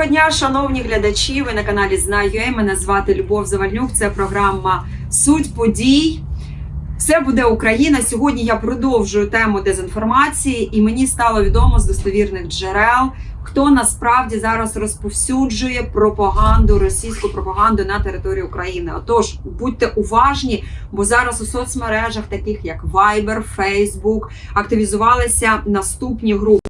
Доброго дня, шановні глядачі. Ви на каналі Знаю. Мене звати Любов Завальнюк. Це програма Суть подій. Все буде Україна. Сьогодні я продовжую тему дезінформації, і мені стало відомо з достовірних джерел, хто насправді зараз розповсюджує пропаганду, російську пропаганду на території України. Отож, будьте уважні, бо зараз у соцмережах, таких як Viber, Facebook, активізувалися наступні групи.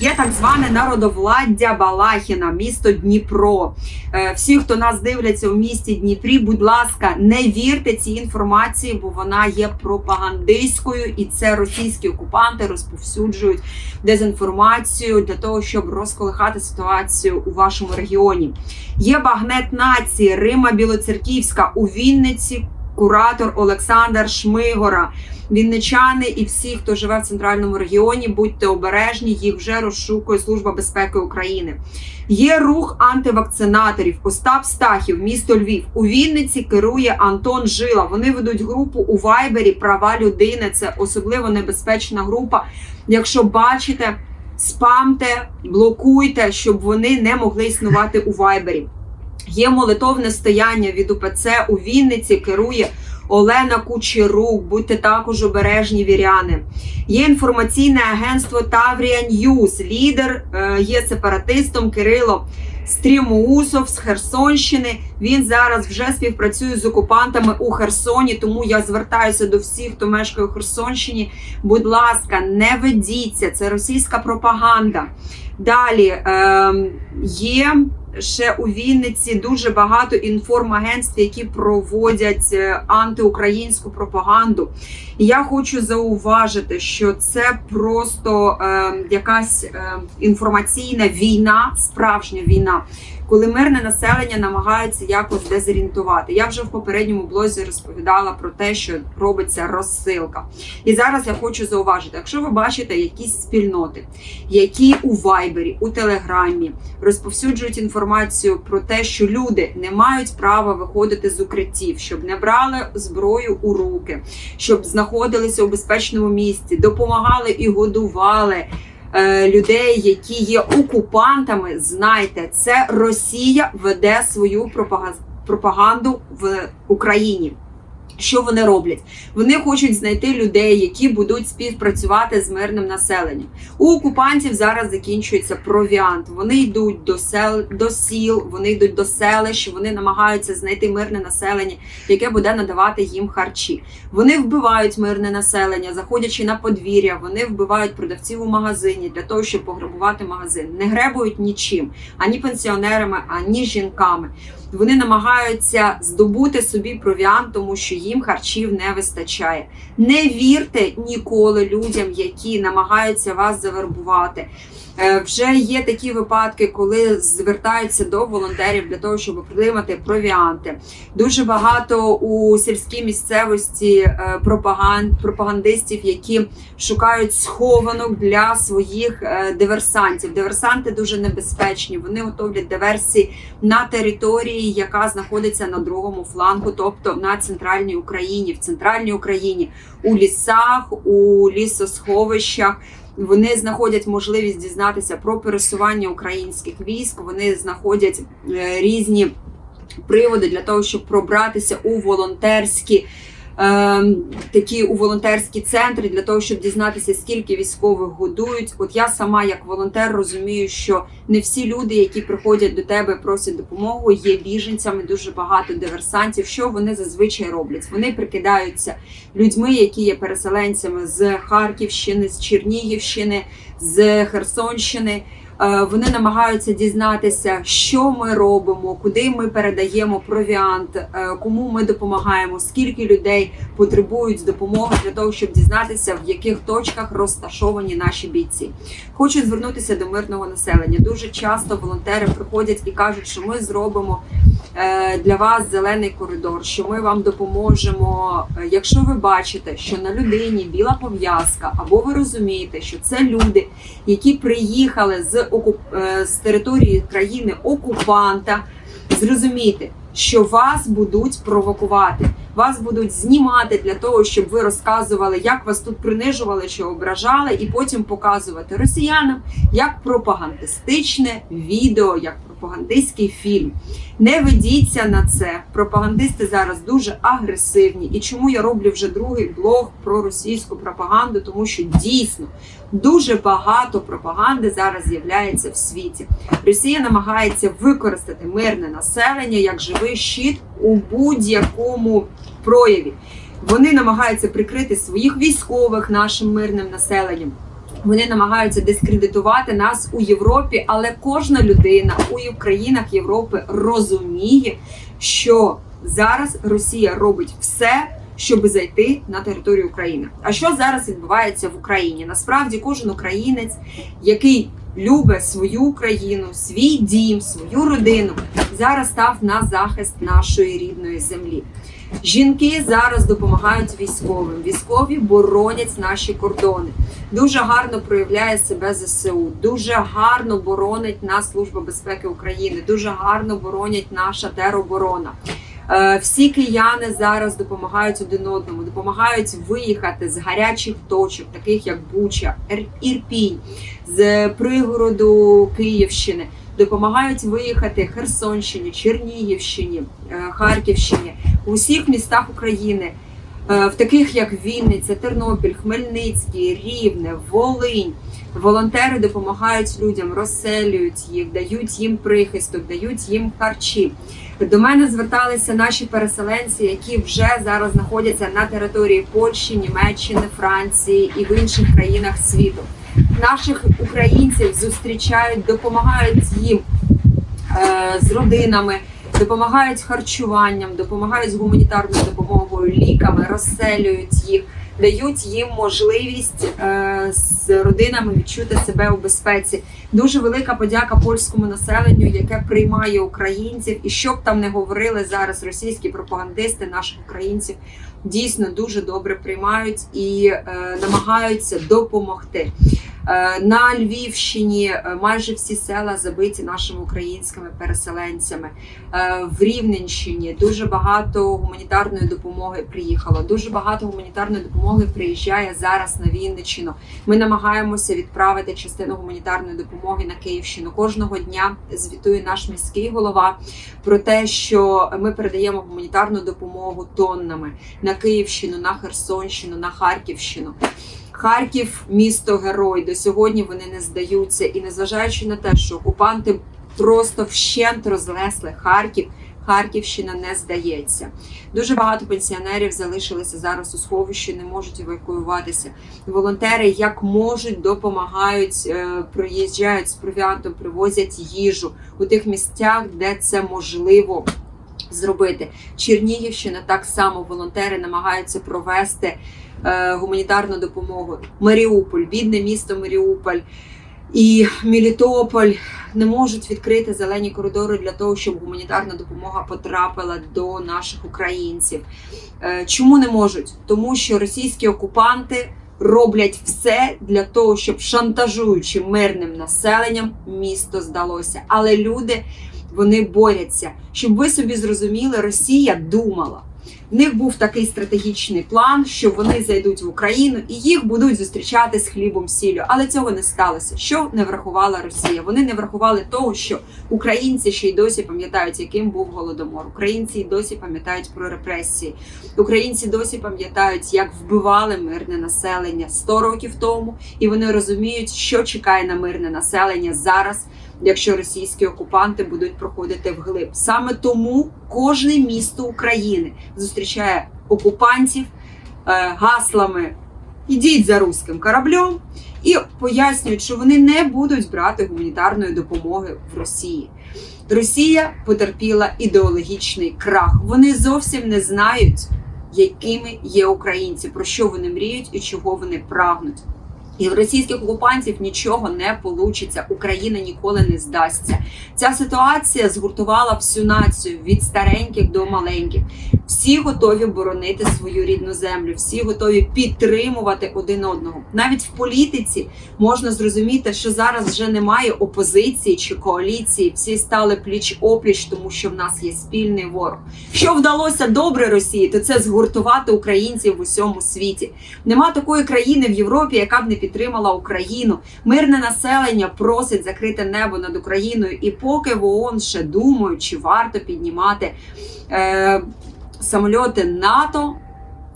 Є так зване народовладдя Балахіна, місто Дніпро. Е, Всі, хто нас дивляться у місті Дніпрі, будь ласка, не вірте цій інформації, бо вона є пропагандистською, і це російські окупанти розповсюджують дезінформацію для того, щоб розколихати ситуацію у вашому регіоні. Є багнет нації Рима Білоцерківська у Вінниці. Куратор Олександр Шмигора, вінничани і всі, хто живе в центральному регіоні, будьте обережні, їх вже розшукує Служба безпеки України. Є рух антивакцинаторів. Остап Стахів, місто Львів. У Вінниці керує Антон Жила. Вони ведуть групу у Вайбері Права людини. Це особливо небезпечна група. Якщо бачите, спамте, блокуйте, щоб вони не могли існувати у Вайбері. Є молитовне стояння від УПЦ у Вінниці, керує Олена Кучерук. Будьте також обережні віряни. Є інформаційне агентство Таврія Ньюз. Лідер е, є сепаратистом Кирило Стрімоусов з Херсонщини. Він зараз вже співпрацює з окупантами у Херсоні. Тому я звертаюся до всіх, хто мешкає у Херсонщині. Будь ласка, не ведіться, це російська пропаганда. Далі е, є ще у Вінниці дуже багато інформагентств, які проводять е, антиукраїнську пропаганду. Я хочу зауважити, що це просто е, якась е, інформаційна війна, справжня війна. Коли мирне населення намагається якось дезорієнтувати. Я вже в попередньому блозі розповідала про те, що робиться розсилка. І зараз я хочу зауважити: якщо ви бачите якісь спільноти, які у Вайбері, у Телеграмі розповсюджують інформацію про те, що люди не мають права виходити з укриттів, щоб не брали зброю у руки, щоб знаходилися у безпечному місці, допомагали і годували. Е, Людей, які є окупантами, знайте, це Росія веде свою пропага- пропаганду в Україні. Що вони роблять? Вони хочуть знайти людей, які будуть співпрацювати з мирним населенням. У окупантів зараз закінчується провіант. Вони йдуть до сел до сіл, вони йдуть до селищ, вони намагаються знайти мирне населення, яке буде надавати їм харчі. Вони вбивають мирне населення, заходячи на подвір'я. Вони вбивають продавців у магазині для того, щоб пограбувати магазин. Не гребують нічим, ані пенсіонерами, ані жінками. Вони намагаються здобути собі провіант, тому що їм харчів не вистачає. Не вірте ніколи людям, які намагаються вас завербувати. Е, Вже є такі випадки, коли звертаються до волонтерів для того, щоб отримати провіанти. Дуже багато у сільській місцевості е, пропаган- пропагандистів, які шукають схованок для своїх е, диверсантів. Диверсанти дуже небезпечні. Вони готовлять диверсії на території, яка знаходиться на другому флангу, тобто на центральній Україні, в центральній Україні, у лісах, у лісосховищах. Вони знаходять можливість дізнатися про пересування українських військ. Вони знаходять е, різні приводи для того, щоб пробратися у волонтерські. Е, Такі у волонтерські центри для того, щоб дізнатися, скільки військових годують. От я сама, як волонтер, розумію, що не всі люди, які приходять до тебе, просять допомогу, є біженцями. Дуже багато диверсантів. Що вони зазвичай роблять? Вони прикидаються людьми, які є переселенцями з Харківщини, з Чернігівщини, з Херсонщини. Е, Вони намагаються дізнатися, що ми робимо, куди ми передаємо провіант, е, кому ми допомагаємо, скільки людей потребують допомоги для того, щоб дізнатися, в яких точках розташовані наші бійці. Хочу звернутися до мирного населення. Дуже часто волонтери приходять і кажуть, що ми зробимо для вас зелений коридор, що ми вам допоможемо. Е, Якщо ви бачите, що на людині біла пов'язка, або ви розумієте, що це люди, які приїхали з окуп... е, з території країни окупанта, зрозумійте, що вас будуть провокувати, вас будуть знімати для того, щоб ви розказували, як вас тут принижували чи ображали, і потім показувати росіянам як пропагандистичне відео, як пропагандистський фільм. Не ведіться на це. Пропагандисти зараз дуже агресивні. І чому я роблю вже другий блог про російську пропаганду? Тому що дійсно дуже багато пропаганди зараз з'являється в світі. Росія намагається використати мирне населення як живий щит у будь-якому прояві. Вони намагаються прикрити своїх військових нашим мирним населенням. Вони намагаються дискредитувати нас у Європі, але кожна людина у країнах Європи розуміє, що зараз Росія робить все, щоб зайти на територію України. А що зараз відбувається в Україні? Насправді, кожен українець, який любить свою країну, свій дім, свою родину, зараз став на захист нашої рідної землі. Жінки зараз допомагають військовим. Військові боронять наші кордони. Дуже гарно проявляє себе ЗСУ. Дуже гарно боронить нас Служба безпеки України. Дуже гарно боронять наша тероборона. Е, Всі кияни зараз допомагають один одному, допомагають виїхати з гарячих точок, таких як Буча, Ірпінь, з пригороду Київщини. Допомагають виїхати Херсонщині, Чернігівщині, е, Харківщині, у всіх містах України, е, в таких як Вінниця, Тернопіль, Хмельницький, Рівне, Волинь. Волонтери допомагають людям, розселюють їх, дають їм прихисток, дають їм харчі. До мене зверталися наші переселенці, які вже зараз знаходяться на території Польщі, Німеччини, Франції і в інших країнах світу. Наших українців зустрічають, допомагають їм е, з родинами, допомагають харчуванням, допомагають з гуманітарною допомогою, ліками, розселюють їх, дають їм можливість е, з родинами відчути себе у безпеці. Дуже велика подяка польському населенню, яке приймає українців, і щоб там не говорили зараз російські пропагандисти наших українців. Дійсно дуже добре приймають і е, намагаються допомогти. Е, На Львівщині е, майже всі села забиті нашими українськими переселенцями. Е, В Рівненщині дуже багато гуманітарної допомоги приїхало. Дуже багато гуманітарної допомоги приїжджає зараз на Вінниччину. Ми намагаємося відправити частину гуманітарної допомоги на Київщину. Кожного дня звітує наш міський голова про те, що ми передаємо гуманітарну допомогу тоннами на Київщину, на Херсонщину, на Харківщину. Харків місто герой. До сьогодні вони не здаються. І незважаючи на те, що окупанти просто вщент розлесли Харків. Харківщина не здається. Дуже багато пенсіонерів залишилися зараз у сховищі, не можуть евакуюватися. Волонтери як можуть допомагають, е, приїжджають з провіантом, привозять їжу у тих місцях, де це можливо зробити. Чернігівщина так само волонтери намагаються провести е, гуманітарну допомогу. Маріуполь, бідне місто Маріуполь і Мелітополь не можуть відкрити зелені коридори для того, щоб гуманітарна допомога потрапила до наших українців. Е, Чому не можуть? Тому що російські окупанти роблять все для того, щоб шантажуючи мирним населенням, місто здалося. Але люди вони борються. Щоб ви собі зрозуміли, Росія думала. В них був такий стратегічний план, що вони зайдуть в Україну і їх будуть зустрічати з хлібом сіллю. Але цього не сталося. Що не врахувала Росія? Вони не врахували того, що українці ще й досі пам'ятають, яким був голодомор. Українці й досі пам'ятають про репресії. Українці досі пам'ятають, як вбивали мирне населення 100 років тому, і вони розуміють, що чекає на мирне населення зараз. Якщо російські окупанти будуть проходити вглиб, саме тому кожне місто України зустрічає окупантів е, гаслами Ідіть за руським кораблем і пояснюють, що вони не будуть брати гуманітарної допомоги в Росії. Росія потерпіла ідеологічний крах. Вони зовсім не знають, якими є українці, про що вони мріють і чого вони прагнуть. І в російських окупантів нічого не получиться. Україна ніколи не здасться. Ця ситуація згуртувала всю націю від стареньких до маленьких. Всі готові боронити свою рідну землю, всі готові підтримувати один одного. Навіть в політиці можна зрозуміти, що зараз вже немає опозиції чи коаліції. Всі стали пліч опліч, тому що в нас є спільний ворог. Що вдалося добре Росії, то це згуртувати українців в усьому світі. Нема такої країни в Європі, яка б не підтримала Україну. Мирне населення просить закрити небо над Україною. І поки в ООН ще думають, чи варто піднімати е, самольоти НАТО,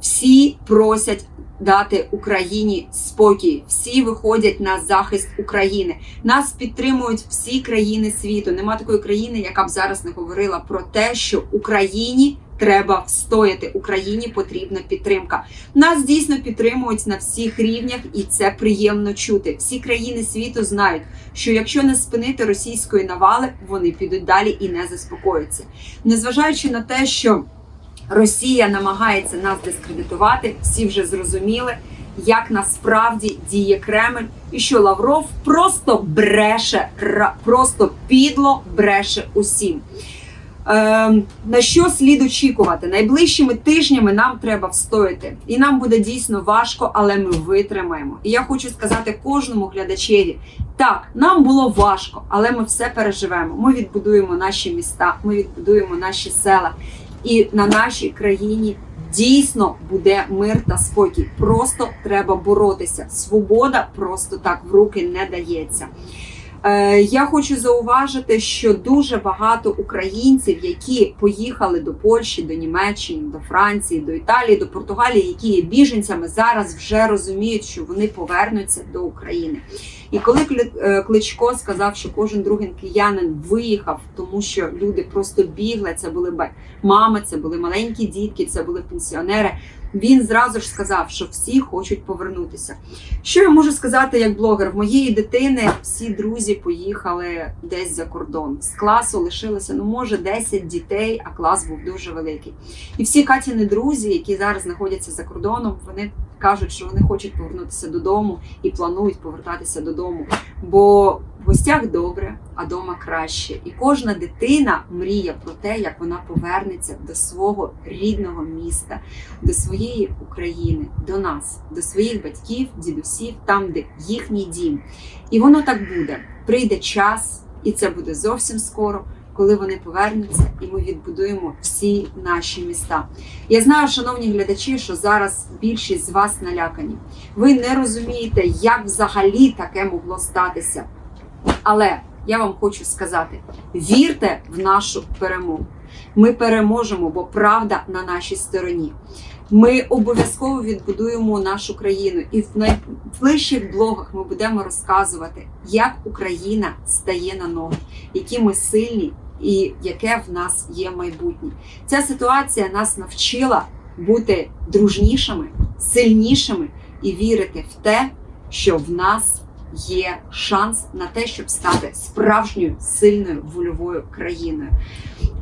всі просять дати Україні спокій. Всі виходять на захист України. Нас підтримують всі країни світу. Нема такої країни, яка б зараз не говорила про те, що Україні. Треба встояти Україні потрібна підтримка. Нас дійсно підтримують на всіх рівнях, і це приємно чути. Всі країни світу знають, що якщо не спинити російської навали, вони підуть далі і не заспокояться. Незважаючи на те, що Росія намагається нас дискредитувати, всі вже зрозуміли, як насправді діє Кремль, і що Лавров просто бреше, просто підло бреше усім. Е, на що слід очікувати? Найближчими тижнями нам треба встояти, і нам буде дійсно важко, але ми витримаємо. І я хочу сказати кожному глядачеві: так, нам було важко, але ми все переживемо. Ми відбудуємо наші міста, ми відбудуємо наші села, і на нашій країні дійсно буде мир та спокій. Просто треба боротися. Свобода просто так в руки не дається. Е, Я хочу зауважити, що дуже багато українців, які поїхали до Польщі, до Німеччини, до Франції, до Італії, до Португалії, які є біженцями, зараз вже розуміють, що вони повернуться до України. І коли е, Кличко сказав, що кожен другий киянин виїхав, тому що люди просто бігли, це були мами, це були маленькі дітки, це були пенсіонери. Він зразу ж сказав, що всі хочуть повернутися. Що я можу сказати як блогер? В моєї дитини всі друзі поїхали десь за кордон. З класу лишилося ну може 10 дітей, а клас був дуже великий. І всі Катіни друзі, які зараз знаходяться за кордоном, вони кажуть, що вони хочуть повернутися додому і планують повертатися додому. Бо в гостях добре, а дома краще. І кожна дитина мріє про те, як вона повернеться до свого рідного міста, до своєї України, до нас, до своїх батьків, дідусів, там, де їхній дім. І воно так буде. Прийде час, і це буде зовсім скоро. Коли вони повернуться, і ми відбудуємо всі наші міста. Я знаю, шановні глядачі, що зараз більшість з вас налякані. Ви не розумієте, як взагалі таке могло статися. Але я вам хочу сказати: вірте в нашу перемогу. Ми переможемо, бо правда на нашій стороні. Ми обов'язково відбудуємо нашу країну, і в найближчих блогах ми будемо розказувати, як Україна стає на ноги, які ми сильні і яке в нас є майбутнє. Ця ситуація нас навчила бути дружнішими, сильнішими і вірити в те, що в нас є шанс на те, щоб стати справжньою сильною вольовою країною.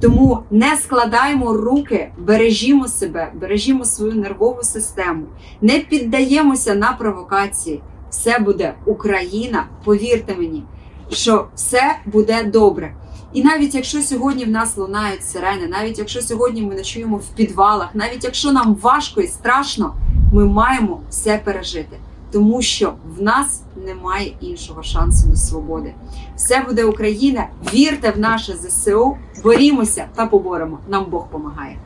Тому не складаємо руки, бережімо себе, бережімо свою нервову систему, не піддаємося на провокації. Все буде Україна. Повірте мені, що все буде добре. І навіть якщо сьогодні в нас лунають сирени, навіть якщо сьогодні ми ночуємо в підвалах, навіть якщо нам важко і страшно, ми маємо все пережити, тому що в нас немає іншого шансу на свободи. Все буде Україна. Вірте в наше ЗСУ, борімося та поборемо. Нам Бог помагає.